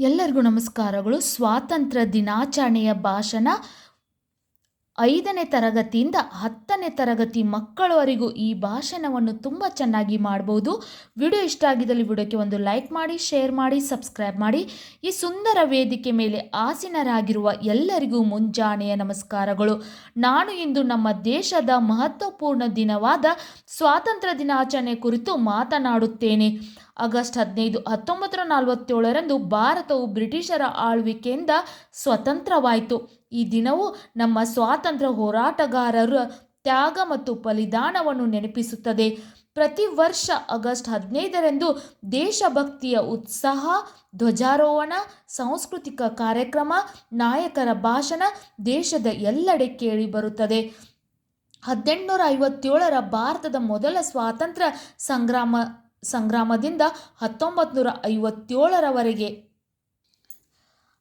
ಎಲ್ಲರಿಗೂ ನಮಸ್ಕಾರಗಳು. ಸ್ವಾತಂತ್ರ್ಯ ದಿನಾಚರಣೆಯ ಭಾಷಣ ಐದನೇ ತರಗತಿಯಿಂದ ಹತ್ತನೇ ತರಗತಿ ಮಕ್ಕಳವರೆಗೂ ಈ ಭಾಷಣವನ್ನು ತುಂಬ ಚೆನ್ನಾಗಿ ಮಾಡ್ಬೋದು. ವಿಡಿಯೋ ಇಷ್ಟ ಆಗಿದ್ದಲ್ಲಿ ವಿಡಿಯೋಕ್ಕೆ ಒಂದು ಲೈಕ್ ಮಾಡಿ, ಶೇರ್ ಮಾಡಿ, ಸಬ್ಸ್ಕ್ರೈಬ್ ಮಾಡಿ. ಈ ಸುಂದರ ವೇದಿಕೆ ಮೇಲೆ ಆಸೀನರಾಗಿರುವ ಎಲ್ಲರಿಗೂ ಮುಂಜಾನೆಯ ನಮಸ್ಕಾರಗಳು. ನಾನು ಇಂದು ನಮ್ಮ ದೇಶದ ಮಹತ್ವಪೂರ್ಣ ದಿನವಾದ ಸ್ವಾತಂತ್ರ್ಯ ದಿನಾಚರಣೆ ಕುರಿತು ಮಾತನಾಡುತ್ತೇನೆ. ಆಗಸ್ಟ್ ಹದಿನೈದು ಹತ್ತೊಂಬತ್ತು ನಲವತ್ತೇಳರಂದು ಭಾರತವು ಬ್ರಿಟಿಷರ ಆಳ್ವಿಕೆಯಿಂದ ಸ್ವತಂತ್ರವಾಯಿತು. ಈ ದಿನವು ನಮ್ಮ ಸ್ವಾತಂತ್ರ್ಯ ಹೋರಾಟಗಾರರ ತ್ಯಾಗ ಮತ್ತು ಬಲಿದಾನವನ್ನು ನೆನಪಿಸುತ್ತದೆ. ಪ್ರತಿ ವರ್ಷ ಆಗಸ್ಟ್ ಹದಿನೈದರಂದು ದೇಶಭಕ್ತಿಯ ಉತ್ಸಾಹ, ಧ್ವಜಾರೋಹಣ, ಸಾಂಸ್ಕೃತಿಕ ಕಾರ್ಯಕ್ರಮ, ನಾಯಕರ ಭಾಷಣ ದೇಶದ ಎಲ್ಲೆಡೆ ಕೇಳಿಬರುತ್ತದೆ ಹದಿನೆಂಟುನೂರ ಐವತ್ತೇಳರ ಭಾರತದ ಮೊದಲ ಸ್ವಾತಂತ್ರ್ಯ ಸಂಗ್ರಾಮ, ಸಂಗ್ರಾಮದಿಂದ ಹತ್ತೊಂಬತ್ತು ನೂರ ಐವತ್ತೇಳರವರೆಗೆ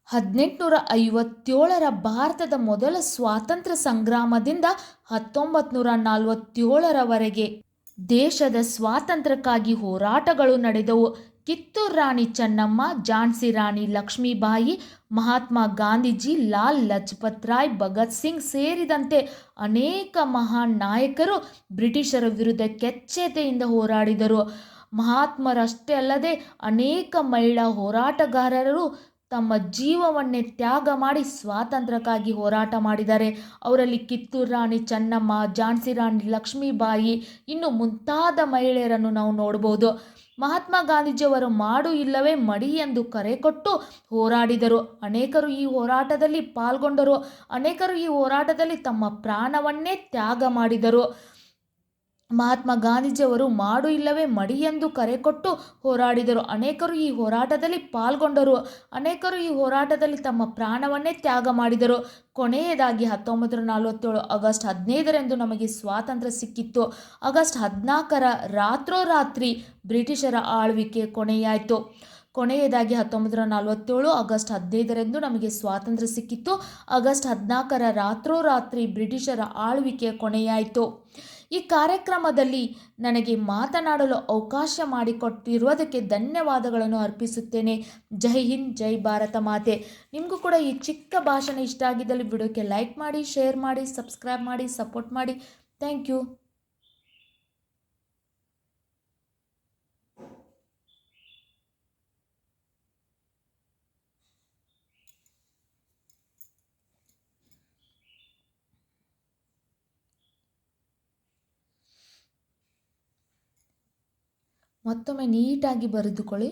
ಹದಿನೆಂಟುನೂರ ಐವತ್ತೇಳರ ಭಾರತದ ಮೊದಲ ಸ್ವಾತಂತ್ರ್ಯ ಸಂಗ್ರಾಮದಿಂದ ಹತ್ತೊಂಬತ್ತು ನೂರ ನಲವತ್ತೇಳರವರೆಗೆ ದೇಶದ ಸ್ವಾತಂತ್ರ್ಯಕ್ಕಾಗಿ ಹೋರಾಟಗಳು ನಡೆದವು. ಕಿತ್ತೂರು ರಾಣಿ ಚೆನ್ನಮ್ಮ ಝಾನ್ಸಿ ರಾಣಿ ಲಕ್ಷ್ಮೀಬಾಯಿ, ಮಹಾತ್ಮ ಗಾಂಧೀಜಿ, ಲಾಲ್ ಲಜಪತ್ ರಾಯ್, ಭಗತ್ ಸಿಂಗ್ ಸೇರಿದಂತೆ ಅನೇಕ ಮಹಾನ್ ನಾಯಕರು ಬ್ರಿಟಿಷರ ವಿರುದ್ಧ ಕೆಚ್ಚೆತೆಯಿಂದ ಹೋರಾಡಿದರು. ಮಹಾತ್ಮರಷ್ಟೇ ಅಲ್ಲದೆ ಅನೇಕ ಮಹಿಳಾ ಹೋರಾಟಗಾರರು ತಮ್ಮ ಜೀವವನ್ನೇ ತ್ಯಾಗ ಮಾಡಿ ಸ್ವಾತಂತ್ರ್ಯಕ್ಕಾಗಿ ಹೋರಾಟ ಮಾಡಿದ್ದಾರೆ ಅವರಲ್ಲಿ ಕಿತ್ತೂರು ರಾಣಿ ಚೆನ್ನಮ್ಮ ಝಾನ್ಸಿ ರಾಣಿ, ಲಕ್ಷ್ಮೀಬಾಯಿ, ಇನ್ನು ಮುಂತಾದ ಮಹಿಳೆಯರನ್ನು ನಾವು ನೋಡ್ಬೋದು. ಮಹಾತ್ಮ ಗಾಂಧೀಜಿಯವರು ಮಾಡು ಇಲ್ಲವೇ ಮಡಿ ಎಂದು ಕರೆ ಕೊಟ್ಟು ಹೋರಾಡಿದರು. ಅನೇಕರು ಈ ಹೋರಾಟದಲ್ಲಿ ಪಾಲ್ಗೊಂಡರು. ಅನೇಕರು ಈ ಹೋರಾಟದಲ್ಲಿ ತಮ್ಮ ಪ್ರಾಣವನ್ನೇ ತ್ಯಾಗ ಮಾಡಿದರು. ಮಹಾತ್ಮ ಗಾಂಧೀಜಿಯವರು ಮಾಡು ಇಲ್ಲವೇ ಮಡಿ ಎಂದು ಕರೆ ಕೊಟ್ಟು ಹೋರಾಡಿದರು. ಅನೇಕರು ಈ ಹೋರಾಟದಲ್ಲಿ ಪಾಲ್ಗೊಂಡರು. ಅನೇಕರು ಈ ಹೋರಾಟದಲ್ಲಿ ತಮ್ಮ ಪ್ರಾಣವನ್ನೇ ತ್ಯಾಗ ಮಾಡಿದರು. ಕೊನೆಯದಾಗಿ ಹತ್ತೊಂಬತ್ತು ನಲವತ್ತೇಳು ಆಗಸ್ಟ್ ಹದಿನೈದರಂದು ನಮಗೆ ಸ್ವಾತಂತ್ರ್ಯ ಸಿಕ್ಕಿತ್ತು. ಆಗಸ್ಟ್ ಹದಿನಾಲ್ಕರ ರಾತ್ರೋರಾತ್ರಿ ಬ್ರಿಟಿಷರ ಆಳ್ವಿಕೆ ಕೊನೆಯಾಯಿತು. ಕೊನೆಯದಾಗಿ ಹತ್ತೊಂಬತ್ತು ನೂರ ನಲವತ್ತೇಳು ಆಗಸ್ಟ್ ಹದಿನೈದರಂದು ನಮಗೆ ಸ್ವಾತಂತ್ರ್ಯ ಸಿಕ್ಕಿತ್ತು. ಆಗಸ್ಟ್ ಹದಿನಾಲ್ಕರ ರಾತ್ರೋರಾತ್ರಿ ಬ್ರಿಟಿಷರ ಆಳ್ವಿಕೆ ಕೊನೆಯಾಯಿತು. ಈ ಕಾರ್ಯಕ್ರಮದಲ್ಲಿ ನನಗೆ ಮಾತನಾಡಲು ಅವಕಾಶ ಮಾಡಿಕೊಟ್ಟಿರುವುದಕ್ಕೆ ಧನ್ಯವಾದಗಳನ್ನು ಅರ್ಪಿಸುತ್ತೇನೆ. ಜೈ ಹಿಂದ್, ಜೈ ಭಾರತ ಮಾತೆ. ನಿಮಗೂ ಕೂಡ ಈ ಚಿಕ್ಕ ಭಾಷಣ ಇಷ್ಟ ಆಗಿದ್ದಲ್ಲಿ ವಿಡಿಯೋಕ್ಕೆ ಲೈಕ್ ಮಾಡಿ, ಶೇರ್ ಮಾಡಿ, ಸಬ್ಸ್ಕ್ರೈಬ್ ಮಾಡಿ, ಸಪೋರ್ಟ್ ಮಾಡಿ. Thank you. ಮತ್ತೊಮ್ಮೆ ನೀಟಾಗಿ ಬರೆದುಕೊಳ್ಳಿ.